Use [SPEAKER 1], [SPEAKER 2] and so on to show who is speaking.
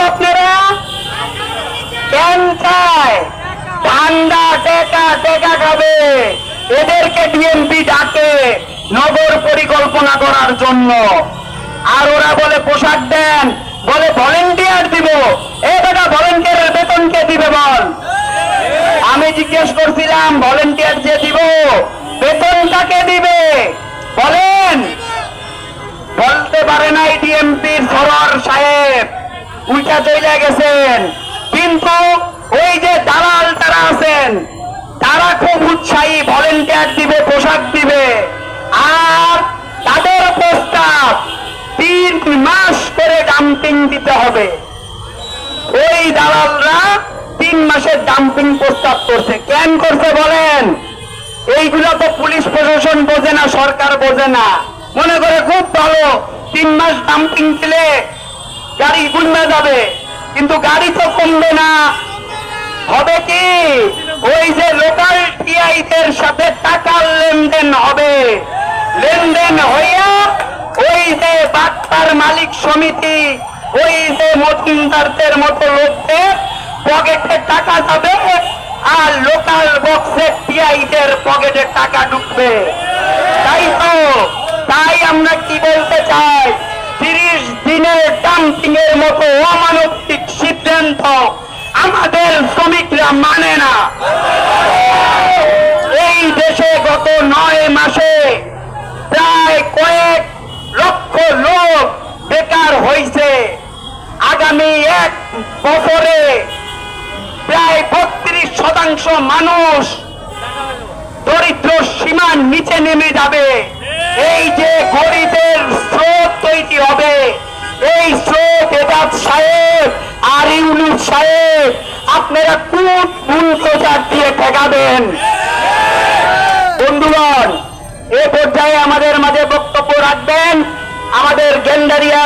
[SPEAKER 1] আপনারা? কেন চায় ঠান্ডা টেকা টেকা খাবে। এদেরকে ডাকে নগর পরিকল্পনা করার জন্য। আর ওরা বলে পোশাক দেন, বলে ভলেন্টিয়ার দিব। এ বেটা ভলেন্টিয়ারের বেতন কে দিবে বল? আমি জিজ্ঞেস করছিলাম ভলেন্টিয়ার যে দিব, বেতন কাকে দিবে? বলেন। বলতে পারে নাই ডিএমপির সরর সাহেব। উইটা চলে গেছেন। কিন্তু ওই যে দালাল তারা আছেন, তারা খুব উৎসাহী ভলেন্টিয়ার দিবে, পোশাক দিবে। আর তাদের প্রস্তাব, তিন মাস করে ডাম্পিং দিতে হবে। ওই দালালরা তিন মাসের ডাম্পিং প্রস্তাব করছে। কেন করছে বলেন? এইগুলো তো পুলিশ প্রশাসন বোঝে না, সরকার বোঝে না। মনে করে খুব ভালো, তিন মাস ডাম্পিং দিলে গাড়ি গুলমে যাবে, কিন্তু গাড়ি তো কমবে না। হবে কি? ওই যে লোকাল টিআইদের সাথে টাকার লেনদেন হবে। লেনদেন হইয়া ওই যে বাক্তার মালিক সমিতি, ওই যে মজুমদারদের মতো লোকদের পকেটে টাকা যাবে আর লোকাল বক্সে টিআইদের পকেটে টাকা ঢুকবে। তাই তো, তাই আমরা কি বলতে চাই? মতো অমানবিক সিদ্ধান্ত আমাদের শ্রমিকরা মানে না। এই দেশে গত নয় মাসে প্রায় কয়েক লক্ষ লোক বেকার হয়েছে। আগামী এক বছরে প্রায় বত্রিশ শতাংশ মানুষ দরিদ্র সীমার নিচে নেমে যাবে। এই যে গরিবের স্রোত সাহেব আপনারা কোন ভুল প্রচার দিয়ে ঠেকাবেন? বন্ধুগণ, এ পর্যায়ে আমাদের মাঝে বক্তব্য রাখবেন আমাদের গেন্ডারিয়া